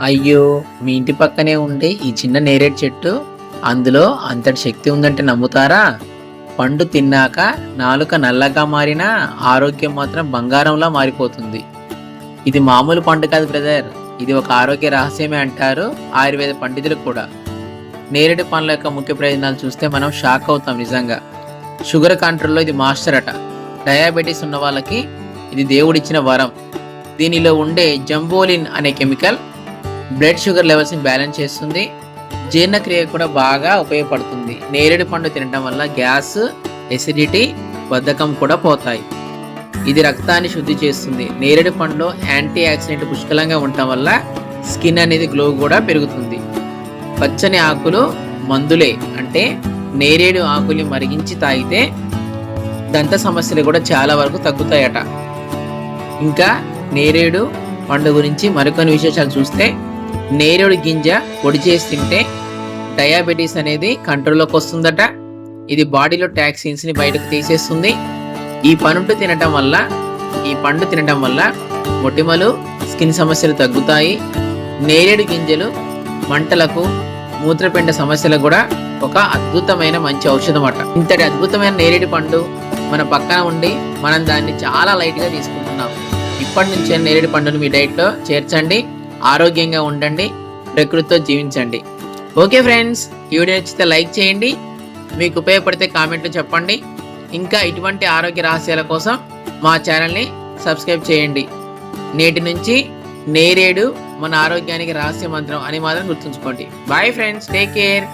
అయ్యో మీ ఇంటి పక్కనే ఉండే ఈ చిన్న నేరేడు చెట్టు అందులో అంతటి శక్తి ఉందంటే నమ్ముతారా? పండు తిన్నాక నాలుక నల్లగా మారినా ఆరోగ్యం మాత్రం బంగారంలా మారిపోతుంది. ఇది మామూలు పండు కాదు బ్రదర్. ఇది ఒక ఆరోగ్య రహస్యమే అంటారు ఆయుర్వేద పండితులు కూడా. నేరేడు పండ్ల యొక్క ముఖ్య ప్రయోజనాలు చూస్తే మనం షాక్ అవుతాం నిజంగా. షుగర్ కంట్రోల్లో ఇది మాస్టర్ అట. డయాబెటీస్ ఉన్న వాళ్ళకి ఇది దేవుడిచ్చిన వరం. దీనిలో ఉండే జంబోలిన్ అనే కెమికల్ బ్లడ్ షుగర్ లెవెల్స్ని బ్యాలెన్స్ చేస్తుంది. జీర్ణక్రియ కూడా బాగా ఉపయోగపడుతుంది. నేరేడు పండు తినడం వల్ల గ్యాస్ ఎసిడిటీ బద్ధకం కూడా పోతాయి. ఇది రక్తాన్ని శుద్ధి చేస్తుంది. నేరేడు పండులో యాంటీ ఆక్సిడెంట్ పుష్కలంగా ఉండటం వల్ల స్కిన్ అనేది గ్లో కూడా పెరుగుతుంది. పచ్చని ఆకులు మందులే అంటే నేరేడు ఆకుల్ని మరిగించి తాగితే దంత సమస్యలు కూడా చాలా వరకు తగ్గుతాయట. ఇంకా నేరేడు పండు గురించి మరికొన్ని విశేషాలు చూస్తే నేరేడు గింజ పొడి చేసి తింటే డయాబెటీస్ అనేది కంట్రోల్లోకి వస్తుందట. ఇది బాడీలో టాక్సిన్స్ని బయటకు తీసేస్తుంది. ఈ పండు తినటం వల్ల ఈ పండు తినటం వల్ల మొటిమలు స్కిన్ సమస్యలు తగ్గుతాయి. నేరేడు గింజలు మంటలకు మూత్రపిండ సమస్యలకు కూడా ఒక అద్భుతమైన మంచి ఔషధం అట ఇంతటి అద్భుతమైన నేరేడు పండు మన పక్కన ఉండి మనం దాన్ని చాలా లైట్గా తీసుకుంటున్నాం. ఇప్పటి నుంచే నేరేడు పండును మీ డైట్లో చేర్చండి. ఆరోగ్యంగా ఉండండి ప్రకృతితో జీవించండి. ఓకే ఫ్రెండ్స్ ఈ వీడియో నచ్చితే లైక్ చేయండి మీకు ఉపయోగపడితే కామెంట్లు చెప్పండి. ఇంకా ఇటువంటి ఆరోగ్య రహస్యాల కోసం మా ఛానల్ని సబ్స్క్రైబ్ చేయండి. నేటి నుంచి నేరేడు మన ఆరోగ్యానికి రహస్య మంత్రం అని మాత్రం గుర్తుంచుకోండి. Bye friends take care